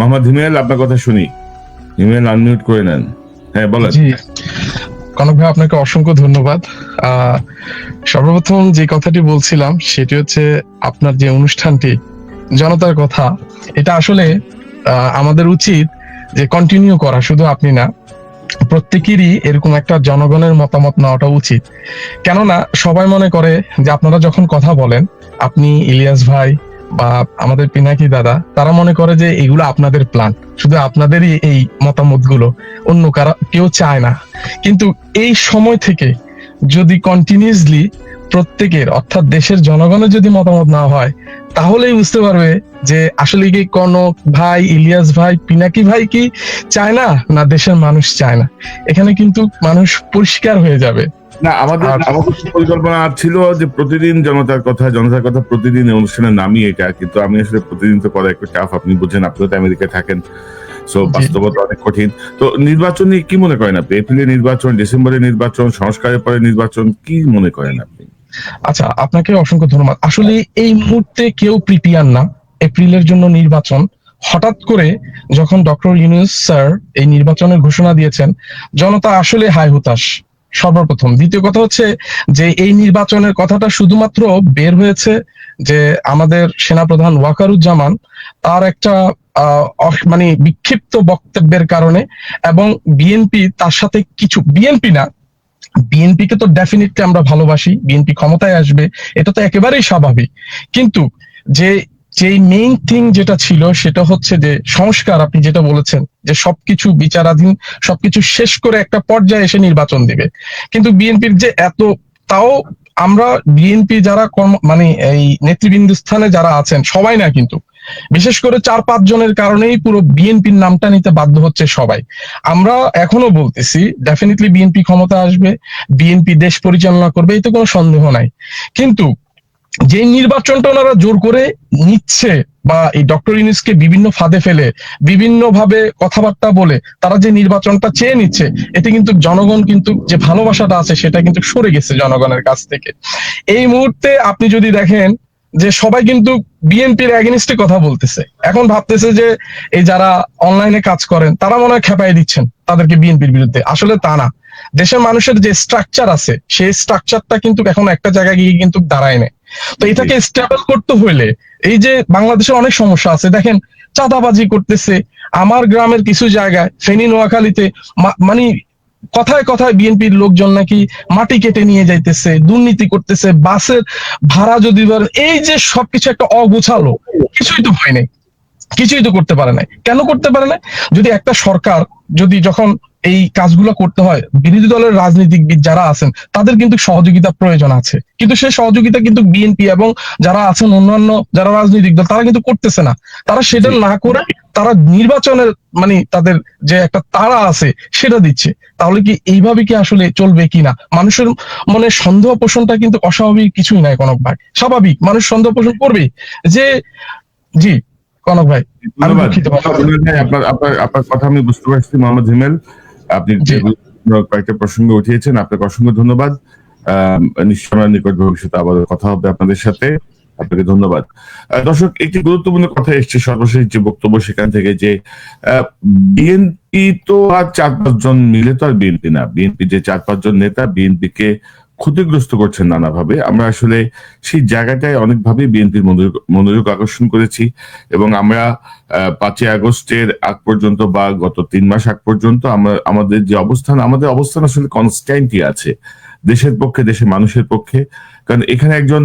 মোহাম্মদ হিমেল, আপনার কথা শুনি। হিমেল আনমিউট করে নেন। হ্যাঁ বলেন। কনক ভাই, আপনাকে অসংখ্য ধন্যবাদ। সর্বপ্রথম যে কথাটি বলছিলাম, সেটি হচ্ছে আপনার যে অনুষ্ঠানটি, জনতার কথা, এটা আসলে আমাদের উচিত যে কন্টিনিউ করা, শুধু আপনি না, প্রত্যেকেরই এরকম একটা জনগণের মতামত নেওয়াটা উচিত। কেননা, সবাই মনে করে যে আপনারা যখন কথা বলেন, আপনি ইলিয়াস ভাই বা আমাদের পিনাকি দাদা, তারা মনে করে যে এগুলো আপনাদের প্ল্যান শুধু আপনাদেরই এই মতামতগুলো অন্য কারা কেউ চায় না। কিন্তু এই সময় থেকে যদি কন্টিনিউসলি প্রত্যেকের, অর্থাৎ দেশের জনগণের যদি মতামত না হয়, তাহলেই বুঝতে পারবে যে আসলে কি কনক ভাই, ইলিয়াস ভাই, পিনাকি ভাই কি চায় না না দেশের মানুষ চায় না। এখানে কিন্তু মানুষ পরিষ্কার হয়ে যাবে। না আমাদের পরিকল্পনা ছিল যে প্রতিদিন জনতার কথা জনতার কথা প্রতিদিন এই অনুষ্ঠানের নামই এটা কিন্তু আমি আসলে প্রতিদিন তো করা একটু টাফ আপনি বুঝেন আপনিও তো আমেরিকায় থাকেন সো বাস্তবতা অনেক কঠিন। তো নির্বাচন নিয়ে কি মনে করেন আপনি? এপ্রিলে নির্বাচন ডিসেম্বরে নির্বাচন সংস্কারের পরে নির্বাচন কি মনে করেন আপনি? আচ্ছা আপনাকে অসংখ্য ধন্যবাদ। আসলে এই মুহূর্তে কেউ প্রিপিয়ার না এপ্রিলের জন্য নির্বাচন। হঠাৎ করে যখন ডক্টর ইউনুস স্যার এই নির্বাচনের ঘোষণা দিয়েছেন জনতা আসলে হাই হতাশ। সর্বপ্রথম। দ্বিতীয় কথা হচ্ছে যে এই নির্বাচনের কথাটা শুধুমাত্র বের হয়েছে যে আমাদের সেনাপ্রধান ওয়াকারুজ্জামান, তার একটা মানে বিক্ষিপ্ত বক্তব্যের কারণে এবং বিএনপি তার সাথে কিছু, বিএনপি না বিএনপি কে তো ডেফিনেটলি আমরা ভালোবাসি, বিএনপি ক্ষমতায় আসবে, এটা তো একেবারেই স্বাভাবিক। কিন্তু যে যে মেইন থিং যেটা ছিল সেটা হচ্ছে যে সংস্কার, আপনি যেটা বলেছেন, যে সবকিছু বিচারাধীন, সবকিছু শেষ করে একটা পর্যায়ে এসে নির্বাচন দিবে। কিন্তু বিএনপির যে এত, তাও আমরা বিএনপি যারা কর্ম মানে এই নেতৃবৃন্দ স্থানে যারা আছেন, সবাই না কিন্তু। বিশেষ করে চার পাঁচ জনের কারণেই পুরো বিএনপির নামটা নিতে বাধ্য হচ্ছে সবাই। আমরা এখনও বলতেছি ডেফিনেটলি বিএনপি ক্ষমতা আসবে, বিএনপি দেশ পরিচালনা করবে, এতে কোনো সন্দেহ নাই। কিন্তু যে নির্বাচনটা ওনারা জোর করে নিচ্ছে বা এই ডক্টর ইউনিসকে বিভিন্ন ফাঁদে ফেলে বিভিন্ন ভাবে কথাবার্তা বলে, তারা যে নির্বাচনটা চেয়ে নিচ্ছে, এতে কিন্তু জনগণ কিন্তু যে ভালোবাসাটা আছে সেটা কিন্তু সরে গেছে জনগণের কাছ থেকে। এই মুহূর্তে আপনি যদি দেখেন যে সবাই কিন্তু বিএনপির এগেনিস্টে কথা বলতেছে। এখন ভাবতেছে যে এই যারা অনলাইনে কাজ করেন, তারা মনে হয় খেপাই দিচ্ছেন তাদেরকে বিএনপির বিরুদ্ধে। আসলে তা না। দেশের মানুষের যে স্ট্রাকচার আছে সেই স্ট্রাকচারটা কিন্তু এখন একটা জায়গায় গিয়ে কিন্তু দাঁড়ায় নেই। তো এটাকে স্টেবল করতে হইলে এই যে বাংলাদেশের অনেক সমস্যা আছে দেখেন চাঁদাবাজি করতেছে আমার গ্রামের কিছু জায়গায় ফেনী নোয়াখালীতে মানে কথায় কথায় বিএনপির লোকজন নাকি মাটি কেটে নিয়ে যাইতেছে দুর্নীতি করতেছে বাসের ভাড়া যদি এই যে সবকিছু একটা অগুছালো কিছুই তো হয় নাই। কিছুই তো করতে পারে না কেন করতে পারে না যদি একটা সরকার যদি যখন এই কাজগুলো করতে হয় বিরোধী দলের রাজনীতিবিদ যারা আছেন তাদের কিন্তু সহযোগিতা প্রয়োজন আছে। কিন্তু সেই সহযোগিতা কিন্তু বিএনপি এবং যারা আছেন অন্যান্য যারা রাজনৈতিক দল তারা কিন্তু করতেছে না। তারা সেটা না করে তারা নির্বাচনের মানে তাদের যে একটা তারা আছে সেটা দিচ্ছে। তাহলে কি এইভাবে কি আসলে চলবে কিনা মানুষের মনে সন্দেহ পোষণটা কিন্তু অস্বাভাবিক কিছুই নাই কনক ভাই। স্বাভাবিক। মানুষ সন্দেহ পোষণ করবে যে জি। কনক ভাই আপনার আপনার আপনার কথা আমি বুঝতে পারছি মোহাম্মদ হিমেল। আপনি কয়েকটা প্রসঙ্গ উঠিয়েছেন আপনাকে অসংখ্য ধন্যবাদ। নিশ্চয় আমরা নিকট ভবিষ্যতে আবার কথা হবে আপনাদের সাথে। আপনাকে ধন্যবাদ। দর্শক একটি গুরুত্বপূর্ণ কথা এসছে সর্বশেষ যে বক্তব্য সেখান থেকে যে বিএনপি তো আর চার পাঁচজন মিলে তো আর বিএনপি না। বিএনপি যে চার পাঁচজন নেতা বিএনপি কে ক্ষতিগ্রস্ত করছেন নানাভাবে। আমরা আসলে সেই জায়গাটায় অনেকভাবে বিএনপির মনোযোগ আকর্ষণ করেছি এবং আমরা পাঁচই আগস্টের আগ পর্যন্ত বা গত তিন মাস আগ পর্যন্ত আমরা, আমাদের যে অবস্থান, আমাদের অবস্থান আসলে কনস্ট্যান্টই আছে। দেশের পক্ষে, দেশের মানুষের পক্ষে। কারণ এখানে একজন